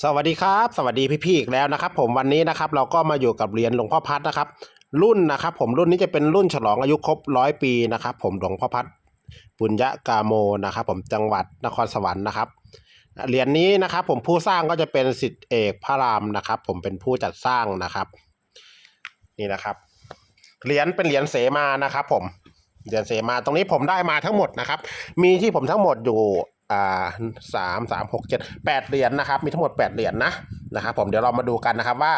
สวัสดีครับ สวัสดีพี่ๆอีกแล้วนะครับ ผมวันนี้นะครับเราก็มาอยู่กับเหรียญหลวงพ่อพัดนะครับ รุ่นนะครับ ผมรุ่นนี้จะเป็นรุ่นฉลองอายุครบร้อยปีนะครับ ผมหลวงพ่อพัดปุญญกาโมนะครับ ผมจังหวัดนครสวรรค์นะครับเหรียญนี้นะครับ ผมผู้สร้างก็จะเป็นสิทธิเอกพระรามนะครับ ผมเป็นผู้จัดสร้างนะครับ นี่นะครับเหรียญเป็นเหรียญเสมานะครับ ผมเหรียญเสมาตรงนี้ผมได้มาทั้งหมดนะครับ มีที่ผมทั้งหมดอยู่ อ่าสามสามหกเจ็ดแปดเหรียญนะครับ มีทั้งหมดแปดเหรียญนะนะครับผมเดี๋ยวเรามาดูกันนะครับว่า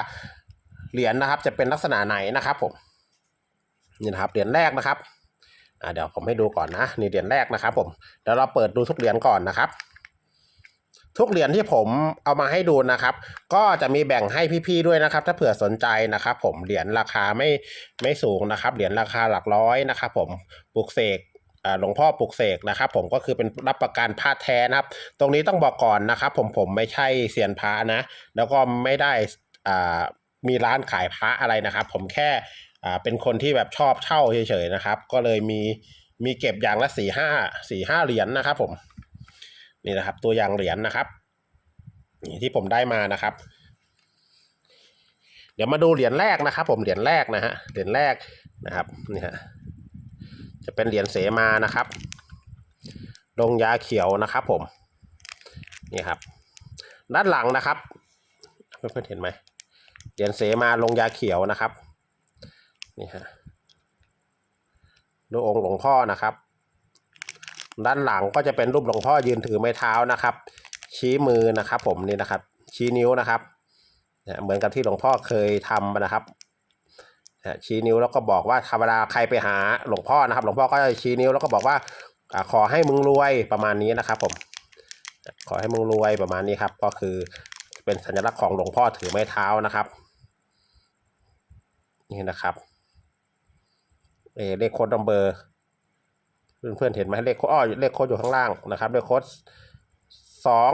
เหรียญนะครับจะเป็นลักษณะไหนนะครับผมนี่นะครับเหรียญแรกนะครับอ่าเดี๋ยวผมให้ดูก่อนนะนี่เหรียญแรกนะครับ ผมเดี๋ยวเราเปิดดูทุกเหรียญก่อนนะครับ ทุกเหรียญที่ผมเอามาให้ดูนะครับ ก็จะมีแบ่งให้พี่ๆด้วยนะครับ ถ้าเผื่อสนใจนะครับ ผมเหรียญราคาไม่ไม่สูงนะครับเหรียญราคาหลักร้อยนะครับ ผมปลุกเสก หลวงพ่อปลุกเสกนะครับ ผมก็คือเป็นรับประกันผ้าแท้นะครับ ตรงนี้ต้องบอกก่อนนะครับ ผมผมไม่ใช่เซียนพระนะ แล้วก็ไม่ได้อ่ามีร้านขายพระอะไรนะครับ ผมแค่อ่าเป็นคนที่แบบชอบเช่าเฉยๆนะครับ ก็เลยมีมีเก็บอย่างละสี่ห้าสี่ห้าเหรียญนะครับ ผมนี่นะครับ ตัวอย่างเหรียญนะครับนี่ที่ผมได้มานะครับ เดี๋ยวมาดูเหรียญแรกนะครับ ผมเหรียญแรกนะฮะเหรียญแรกนะครับนี่ฮะ จะเป็นเหรียญเสมานะครับลงยาเขียวนะครับ ผมนี่ครับ ด้านหลังนะครับ เพื่อนๆเห็นไหมเหรียญเสมาลงยาเขียวนะครับนี่ฮะดูองค์หลวงพ่อนะครับ ด้านหลังก็จะเป็นรูปหลวงพ่อยืนถือไม้เท้านะครับ ชี้มือนะครับ ผมนี่นะครับ ชี้นิ้วนะครับเหมือนกับที่หลวงพ่อเคยทำนะครับ ชี้นิ้วแล้วก็บอกว่าธรรมดาใครไปหาหลวงพ่อนะครับ หลวงพ่อก็จะชี้นิ้วแล้วก็บอกว่าขอให้มึงรวยประมาณนี้นะครับ ผม ขอให้มึงรวยประมาณนี้ครับ ก็คือเป็นสัญลักษณ์ของหลวงพ่อถือไม้เท้านะครับนี่นะครับเอเลขโค้ดนัมเบอร์เพื่อนๆเห็นไหมเลขโค้ดอ้อเลขโค้ดอยู่ข้างล่างนะครับเลขโค้ดสอง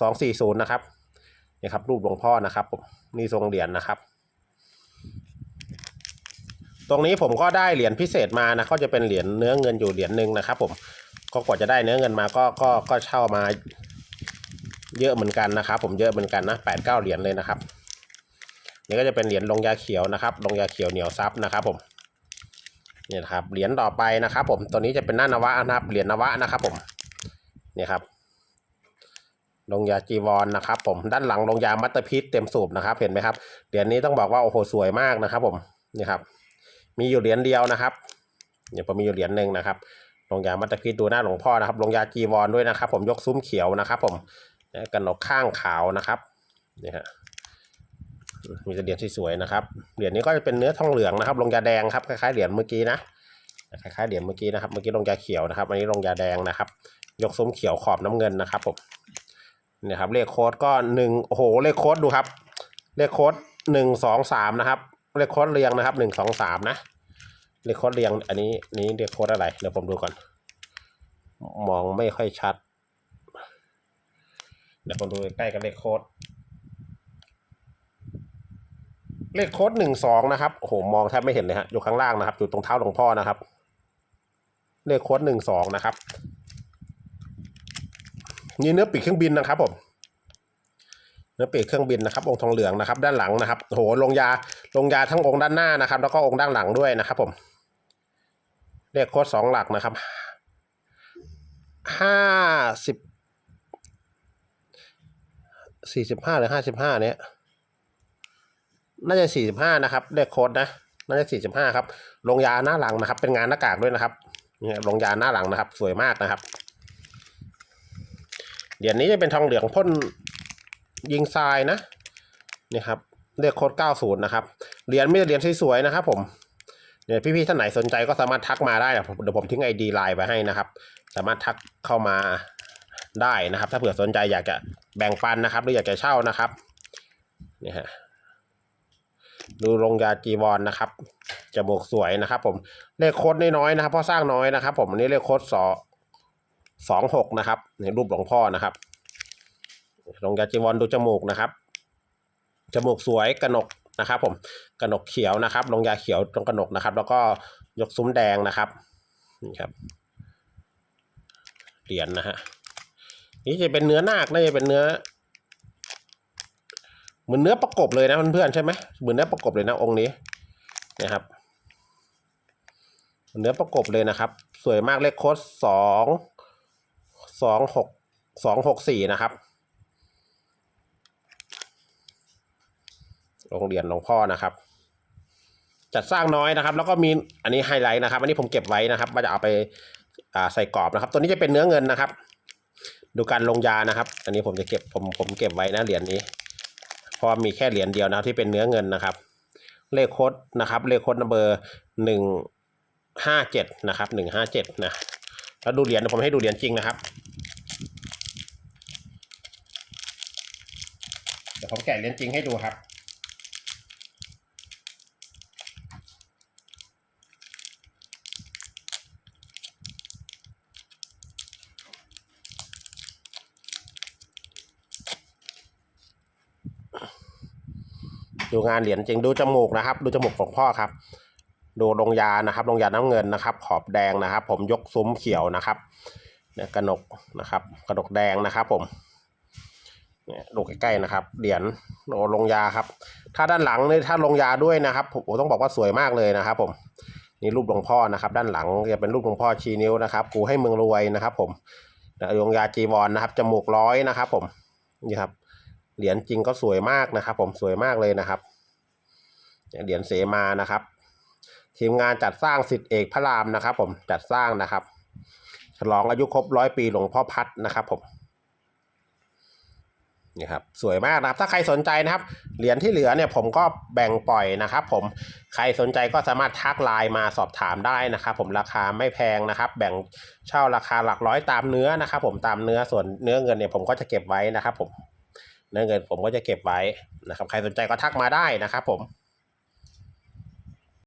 สองสี่ศูนย์นะครับนี่ครับรูปหลวงพ่อนะครับผมนี่ทรงเหรียญนะครับ ตรงนี้ผมก็ได้เหรียญพิเศษมานะก็จะเป็นเหรียญเนื้อเงินอยู่เหรียญหนึ่งนะครับ ผมก็กว่าจะได้เนื้อเงินมาก็ก็ก็เช่ามา เยอะเหมือนกันนะครับ ผมเยอะเหมือนกันนะแปดเก้าเหรียญเลยนะครับ นี่ก็จะเป็นเหรียญลงยาเขียวนะครับลงยาเขียวเหนียวซับนะครับ ผมเนี่ยครับเหรียญต่อไปนะครับ ผมตัวนี้จะเป็นหน้านวะนะครับเหรียญนวะนะครับ ผมเนี่ยครับลงยาจีวรนะครับ ผมด้านหลังลงยามัตเตอร์พิษเต็มสูบนะครับ เห็นไหมครับเหรียญนี้ต้องบอกว่าโอ้โหสวยมากนะครับ ผมนี่ครับ มีอยู่เหรียญเดียวนะครับเนี่ยผมมีอยู่เหรียญหนึ่งนะครับลงยามัตตพิษดูหน้าหลวงพ่อนะครับลงยาจีวรด้วยนะครับ ผมยกซุ้มเขียวนะครับ ผมกันหนกข้างขาวนะครับนี่ฮะมีแต่เหรียญสวยๆนะครับเหรียญนี้ก็จะเป็นเนื้อทองเหลืองนะครับ ลงยาแดงครับคล้ายๆเหรียญเมื่อกี้นะคล้ายๆเหรียญเมื่อกี้นะครับเมื่อกี้ลงยาเขียวนะครับอันนี้ลงยาแดงนะครับ ยกซุ้มเขียวขอบน้ำเงินนะครับผมเนี่ยครับเลขโค้ดก็หนึ่งโอ้โหเลขโค้ดดูครับ เลขโค้ดหนึ่งสองสามนะครับ เลขโค้ดเรียงนะครับหนึ่งสองสามนะเลขโค้ดเรียง อันนี้นี้เลขโค้ดอะไรเดี๋ยวผมดูก่อน มองไม่ค่อยชัด เดี๋ยวผมดูใกล้กับเลขโค้ดเลขโค้ดหนึ่งสองนะครับโอ้โหมองแทบไม่เห็นเลยฮะอยู่ข้างล่างนะครับ อยู่ตรงเท้าหลวงพ่อนะครับ เลขโค้ดหนึ่งสองนะครับนี่เนื้อปีกเครื่องบินนะครับผม เนื้อปีกเครื่องบินนะครับองค์ทองเหลืองนะครับ ด้านหลังนะครับโอ้โหลงยาลงยาทั้งองค์ด้านหน้านะครับ แล้วก็องค์ด้านหลังด้วยนะครับ ผมเลขโค้ดสองหลักนะครับห้าสิบสี่สิบห้าหรือห้าสิบห้าเนี้ยน่าจะสี่สิบห้านะครับเลขโค้ดนะน่าจะสี่สิบห้าครับลงยาหน้าหลังนะครับ เป็นงานหน้ากากด้วยนะครับเนี่ยลงยาหน้าหลังนะครับ สวยมากนะครับเหรียญนี้จะเป็นทองเหลืองพ่น ยิงทรายนะนี่ครับเลขโค้ดเก้าศูนย์นะครับเหรียญไม่ใช่เหรียญสวยๆนะครับ ผมเนี่ยพี่ๆท่านไหนสนใจก็สามารถทักมาได้เดี๋ยวผมทิ้งไอดีไลน์ไปให้นะครับ สามารถทักเข้ามาได้นะครับ ถ้าเผื่อสนใจอยากจะแบ่งปันนะครับ หรืออยากจะเช่านะครับนี่ฮะดูลงยาจีวรนนะครับจมูกสวยนะครับ ผมเลขโค้ดน้อยๆนะครับเพราะสร้างน้อยนะครับ ผมอันนี้เลขโค้ดสอสองหกนะครับในรูปหลวงพ่อนะครับ ลงยาจีวรดูจมูกนะครับ จมูกสวยกระหนกนะครับ ผมกระหนกเขียวนะครับ ลงยาเขียวตรงกระหนกนะครับ แล้วก็ยกซุ้มแดงนะครับนี่ครับเหรียญนะฮะนี่จะเป็นเนื้อนาคน่าจะเป็นเนื้อเหมือนเนื้อประกบเลยนะเพื่อนๆใช่ไหมเหมือนเนื้อประกบเลยนะองค์นี้นะครับเหมือนเนื้อประกบเลยนะครับ สวยมากเลขโค้ดสองสองหกสองหกสี่นะครับ โรงเรียนหลวงพ่อนะครับ จัดสร้างน้อยนะครับ แล้วก็มีอันนี้ไฮไลท์นะครับ อันนี้ผมเก็บไว้นะครับว่าจะเอาไปาใส่กรอบนะครับ ตัวนี้จะเป็นเนื้อเงินนะครับ ดูการลงยานะครับ อันนี้ผมจะเก็บผมผมเก็บไว้นะเหรียญนี้เพราะมีแค่เหรียญเดียวนะที่เป็นเนื้อเงินนะครับ เลขโค้ดนะครับ เลขโค้ดเบอร์หนึ่งห้าเจ็ดนะครับหนึ่งห้าเจ็ดนะแล้วดูเหรียญเดี๋ยวผมให้ดูเหรียญจริงนะครับเดี๋ยวผมแกะเหรียญจริงให้ดูครับ ดูงานเหรียญจริงดูจมูกนะครับ ดูจมูกของพ่อครับ ดูลงยานะครับลงยาน้ำเงินนะครับ ขอบแดงนะครับ ผมยกซุ้มเขียวนะครับเนี่ยกระหนกนะครับ กระดกแดงนะครับ ผมเนี่ยดูใกล้ๆนะครับ เหรียญโอ้ลงยาครับ ถ้าด้านหลังนี่ถ้าลงยาด้วยนะครับผมต้องบอกว่าสวยมากเลยนะครับ ผมนี่รูปหลวงพ่อนะครับ ด้านหลังจะเป็นรูปหลวงพ่อชี้นิ้วนะครับกูให้มืองรวยนะครับ ผมลงยาจีวรนะครับจมูกร้อยนะครับ ผมนี่ครับ เหรียญจริงก็สวยมากนะครับ ผมสวยมากเลยนะครับ เหรียญเสมานะครับ ทีมงานจัดสร้างสิทธิเอกพระรามนะครับ ผมจัดสร้างนะครับ ฉลองอายุครบร้อยปีหลวงพ่อพัดนะครับผมนี่ครับสวยมากนะครับถ้าใครสนใจนะครับ เหรียญที่เหลือเนี่ยผมก็แบ่งปล่อยนะครับ ผมใครสนใจก็สามารถทักไลน์มาสอบถามได้นะครับ ผมราคาไม่แพงนะครับ แบ่งเช่าราคาหลักร้อยตามเนื้อนะครับ ผมตามเนื้อส่วนเนื้อเงินเนี่ยผมก็จะเก็บไว้นะครับ ผม เนื้อเงินผมก็จะเก็บไว้นะครับ ใครสนใจก็ทักมาได้นะครับผม